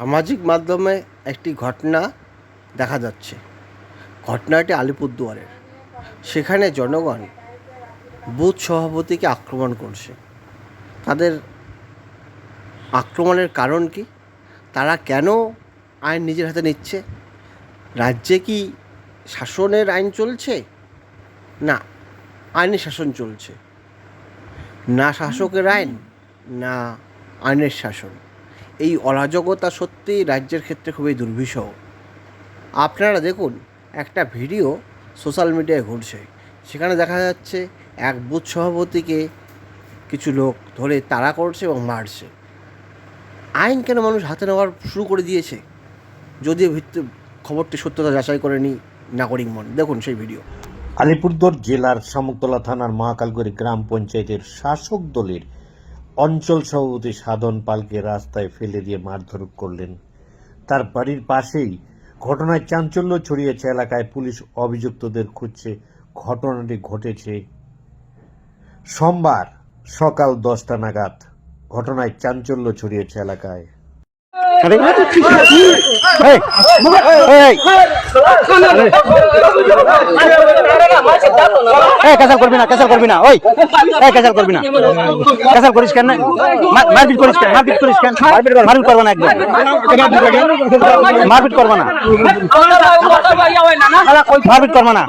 সামাজিক মাধ্যমে একটি ঘটনা দেখা যাচ্ছে। ঘটনাটি আলিপুরদুয়ারের। সেখানে জনগণ বুথ সভাপতিকে আক্রমণ করছে। তাদের আক্রমণের কারণ কি? তারা কেন আইন নিজের হাতে নিচ্ছে? রাজ্যে কি শাসনের আইন চলছে? না, আইনি শাসন চলছে। না শাসকের আইন, না আইনের শাসন। এই অরাজকতা সত্যি রাজ্যের ক্ষেত্রে খুবই দুর্বিষহ। আপনারা দেখুন, একটা ভিডিও সোশ্যাল মিডিয়ায় ঘুরছে। সেখানে দেখা যাচ্ছে এক বুথ সভাপতিকে কিছু লোক ধরে তাড়া করছে এবং মারছে। আইন কেন মানুষ হাতে নেওয়ার শুরু করে দিয়েছে? যদিও ভিত্তি খবরটি সত্যতা যাচাই করে নি নাগরিক মন। দেখুন সেই ভিডিও। আলিপুরদুয়ার জেলার শামুকতলা থানার মহাকালগড়ি গ্রাম পঞ্চায়েতের শাসক দলের অঞ্চল সভাপতি সাধন পালকে রাস্তায় ফেলে দিয়ে মারধর করলেন তার বাড়ির পাশেই ঘটনায় চাঞ্চল্য ছড়িয়েছে এলাকায় পুলিশ অভিযুক্তদের খুঁজছে ঘটনাটি ঘটেছে সোমবার সকাল দশটা নাগাদ ঘটনায় চাঞ্চল্য ছড়িয়েছে এলাকায় এই ক্যাসাল করবি না ক্যাসাল করবি না, ওই। এই ক্যাসাল করবি না। ক্যাসাল করিস কেন? মারপিট করিস কেন? মারপিট করিস কেন? মারপিট করব না একদম। মারপিট করব না। মারপিট করব না।